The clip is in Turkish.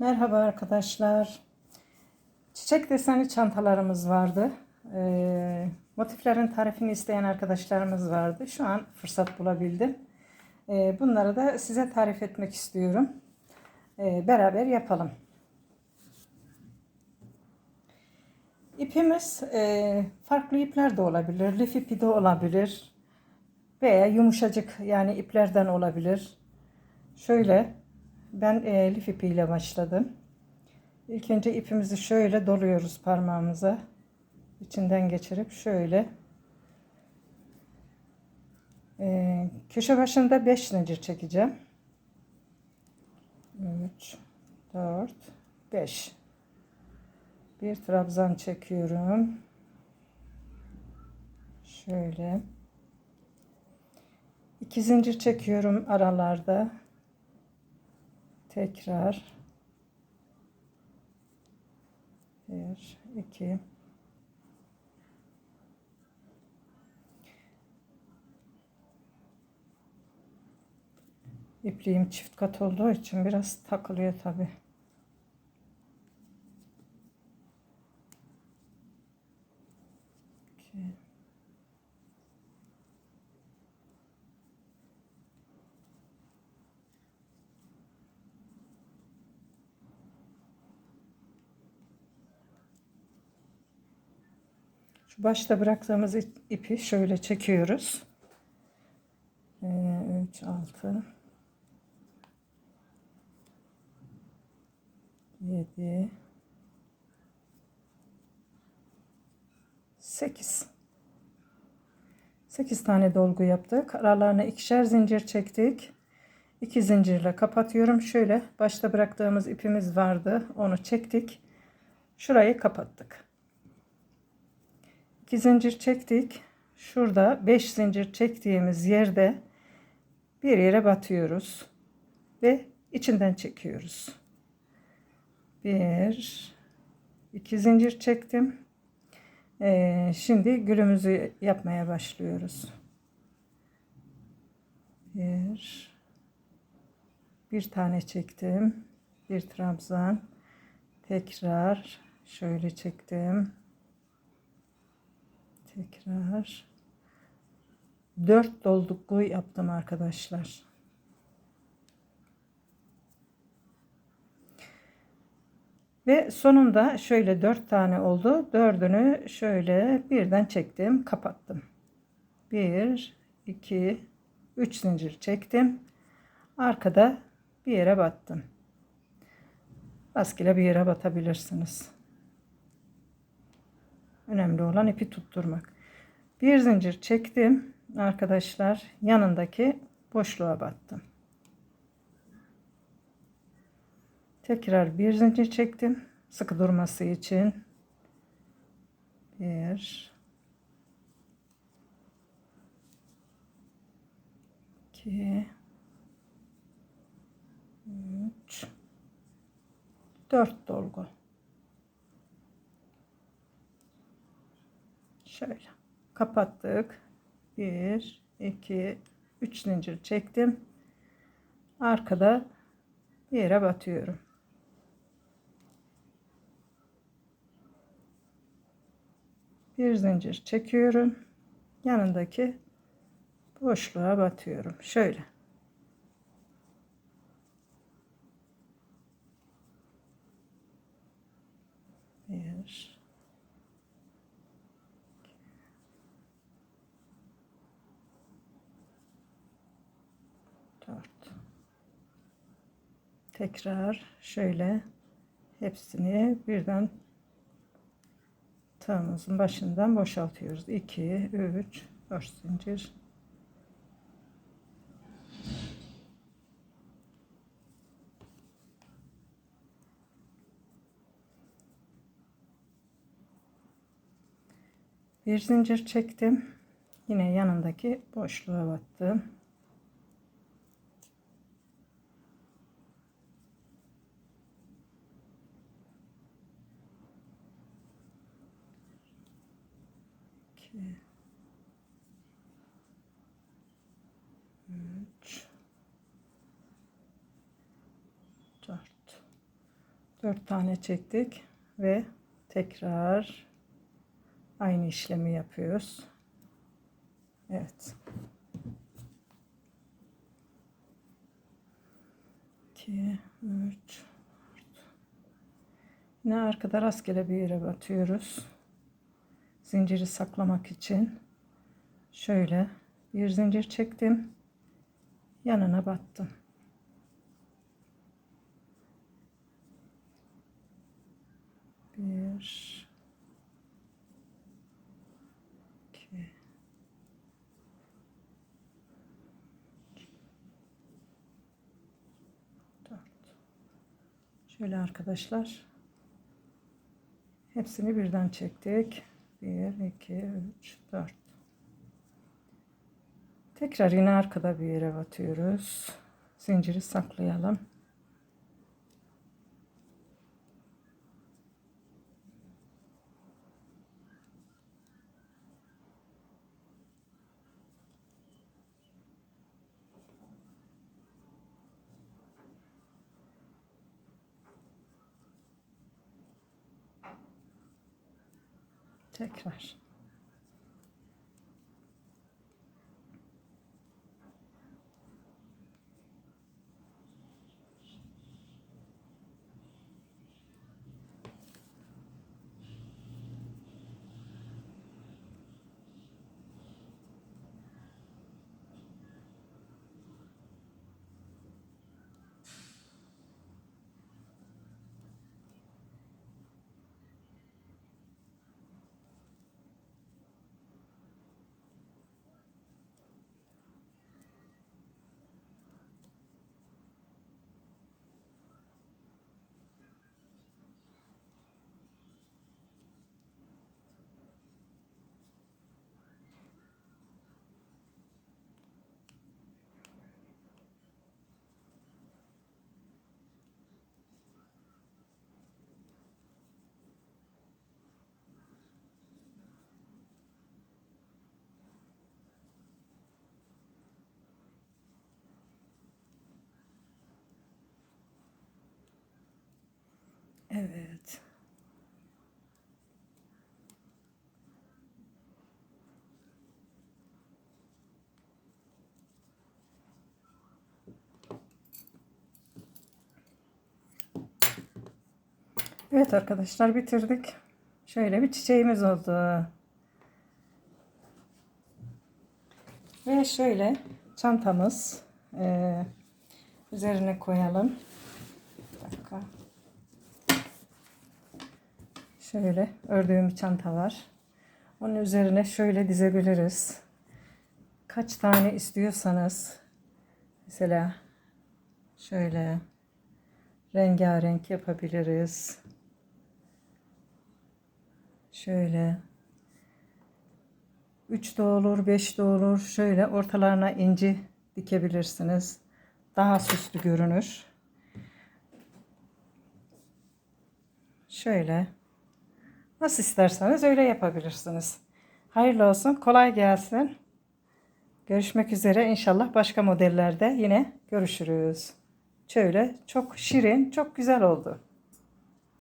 Merhaba arkadaşlar. Çiçek desenli çantalarımız vardı. Ee, motiflerin tarifini isteyen arkadaşlarımız vardı. Şu an fırsat bulabildim. Ee, bunları da size tarif etmek istiyorum. Ee, beraber yapalım. İpimiz e, farklı ipler de olabilir. Lif ipi de olabilir. Veya yumuşacık yani iplerden olabilir. Şöyle ben e, lif ipiyle başladım. İlk önce ipimizi şöyle doluyoruz parmağımıza. İçinden geçirip şöyle e, köşe başında 5 zincir çekeceğim. 3 4 5 bir trabzan çekiyorum. Şöyle. iki zincir çekiyorum aralarda. Tekrar. Bir, iki. İpliğim çift kat olduğu için biraz takılıyor tabi. Şu başta bıraktığımız ipi şöyle çekiyoruz. 3 6 7 8 8 tane dolgu yaptık. Aralarına ikişer zincir çektik. 2 zincirle kapatıyorum. Şöyle başta bıraktığımız ipimiz vardı. Onu çektik. Şurayı kapattık. 2 zincir çektik. Şurada 5 zincir çektiğimiz yerde bir yere batıyoruz ve içinden çekiyoruz. 1 2 zincir çektim. Ee, şimdi gülümüzü yapmaya başlıyoruz. Bir bir tane çektim. Bir trabzan. Tekrar şöyle çektim tekrar 4 dolgulu yaptım arkadaşlar. Ve sonunda şöyle 4 tane oldu. Dördünü şöyle birden çektim, kapattım. 1 2 3 zincir çektim. Arkada bir yere battım. Rastgele bir yere batabilirsiniz. Önemli olan ipi tutturmak. Bir zincir çektim arkadaşlar. Yanındaki boşluğa battım. Tekrar bir zincir çektim. Sıkı durması için. Bir. iki, Üç. Dört dolgu. Şöyle kapattık. 1 2 3 zincir çektim. Arkada yere batıyorum. Bir zincir çekiyorum. Yanındaki boşluğa batıyorum. Şöyle. Bir 4 tekrar şöyle hepsini birden tığımızın başından boşaltıyoruz. 2 3 4 zincir. Bir zincir çektim. Yine yanındaki boşluğa battım 2 3 4 Dört tane çektik ve tekrar aynı işlemi yapıyoruz. Evet. 2 3 Yine arkada rastgele bir yere batıyoruz. Zinciri saklamak için şöyle bir zincir çektim. Yanına battım. Bir iki dört Şöyle arkadaşlar hepsini birden çektik. 1 2 3 4 Tekrar yine arkada bir yere batıyoruz. Zinciri saklayalım. Tekrar. Evet. Evet arkadaşlar bitirdik. Şöyle bir çiçeğimiz oldu. Ve şöyle çantamız eee, üzerine koyalım. Bir dakika. Şöyle ördüğüm bir çanta var. Onun üzerine şöyle dizebiliriz. Kaç tane istiyorsanız mesela şöyle rengarenk yapabiliriz. Şöyle 3 de olur, 5 de olur. Şöyle ortalarına inci dikebilirsiniz. Daha süslü görünür. Şöyle Nasıl isterseniz öyle yapabilirsiniz. Hayırlı olsun, kolay gelsin. Görüşmek üzere. İnşallah başka modellerde yine görüşürüz. Şöyle çok şirin, çok güzel oldu.